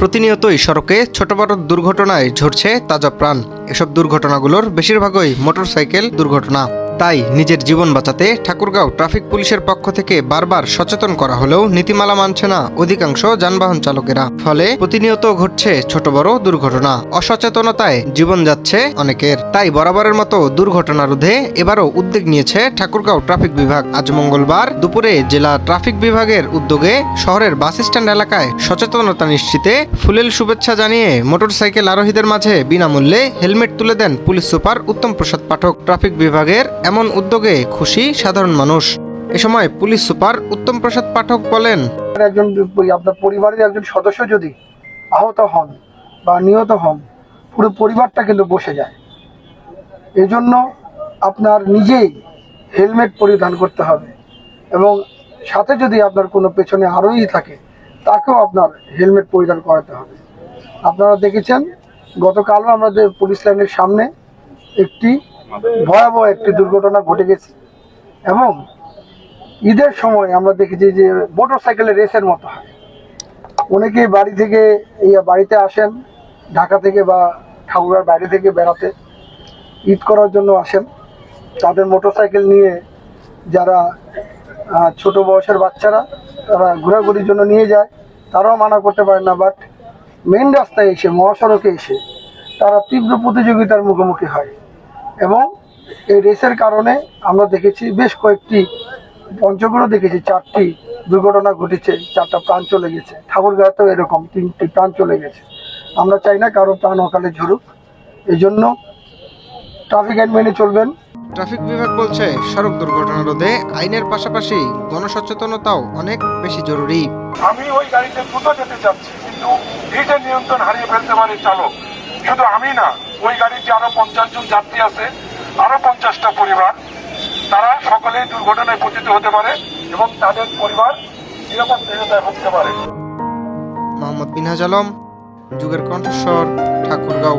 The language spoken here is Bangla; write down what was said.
প্রতিনিয়তই সড়কে ছোট বড় দুর্ঘটনায় ঝরছে তাজা প্রাণ। এসব দুর্ঘটনাগুলোর বেশিরভাগই মোটরসাইকেল দুর্ঘটনা। তাই নিজের জীবন বাঁচাতে ঠাকুরগাঁও ট্রাফিক পুলিশের পক্ষ থেকে বারবার সচেতন করা হলেও নীতিমালা মানছে না অধিকাংশ যানবাহন চালকেরা। ফলে প্রতিনিয়ত ঘটছে ছোট বড় দুর্ঘটনা। অসচেতনতায় জীবন যাচ্ছে অনেকের। তাই বরাবরের মতো দুর্ঘটনা রোধে এবারও উদ্যোগ নিয়েছে ঠাকুরগাঁও ট্রাফিক বিভাগ। আজ মঙ্গলবার দুপুরে জেলা ট্রাফিক বিভাগের উদ্যোগে শহরের বাস স্ট্যান্ড এলাকায় সচেতনতা নিশ্চিতে ফুলেল শুভেচ্ছা জানিয়ে মোটরসাইকেল আরোহীদের মাঝে বিনামূল্যে হেলমেট তুলে দেন police super Uttam Prasad Pathak. Traffic বিভাগের এমন উদ্যোগে খুশি সাধারণ মানুষ। এ সময় পুলিশ সুপার উত্তম প্রসাদ পাঠক বলেন একজন আপনার পরিবারের একজন সদস্য যদি আহত হন বা নিহত হন, পুরো পরিবারটা কিন্তু বসে যায়। এজন্য আপনার নিজেই হেলমেট পরিধান করতে হবে এবং সাথে যদি আপনার কোনো পেছনে আরোহী থাকে, তাকেও আপনার হেলমেট পরিধান করাতে হবে। আপনারা দেখেছেন, গতকালও আমাদের পুলিশ লাইনের সামনে একটি ভয়াবহ একটি দুর্ঘটনা ঘটে গেছে। এবং ঈদের সময় আমরা দেখেছি যে মোটর সাইকেলের রেসের মতো হয়। অনেকে বাড়ি থেকে এই বাড়িতে আসেন, ঢাকা থেকে বা ঠাকুরার বাইরে থেকে বেড়াতে, ঈদ করার জন্য আসেন। তাদের মোটর সাইকেল নিয়ে যারা ছোট বয়সের বাচ্চারা, তারা ঘোরাঘুরির জন্য নিয়ে যায়। তারাও মানা করতে পারে না বাট মেন রাস্তায় এসে, মহাসড়কে এসে, তারা তীব্র প্রতিযোগিতার মুখোমুখি হয়। এবং এই রেসের কারণে আমরা দেখেছি বেশ কয়েকটি পঞ্চগড়ও দেখেছি চারটি দুর্ঘটনা ঘটেছে চারটা প্রাণ চলে গেছে। ঠাকুরগাঁতেও এরকম তিনটি প্রাণ চলে গেছে। আমরা চাই না কারও প্রাণ অকালে ঝরুক। এই জন্য ট্রাফিক আইন মেনে চলবেন। ট্রাফিক বিভাগ বলছে সড়ক দুর্ঘটনা রোধে আইনের পাশাপাশি গণসচেতনতাও অনেক বেশি জরুরি। আমি ওই গাড়িতে দ্রুত যেতে চাচ্ছি কিন্তু নিয়ন্ত্রণ হারিয়ে ফেলতে পারে চালক। শুধু আমি না ওই গাড়িতে আরও পঞ্চাশ জন যাত্রী আছে, আরও পঞ্চাশটা পরিবার। তারা সকলেই দুর্ঘটনায় পতিত হতে পারে এবং তাদের পরিবার নিরাপত্তাহীনতায় ভুগতে পারে। মোহাম্মদ বিনাজ আলম, যুগের কণ্ঠস্বর, ঠাকুরগাঁও।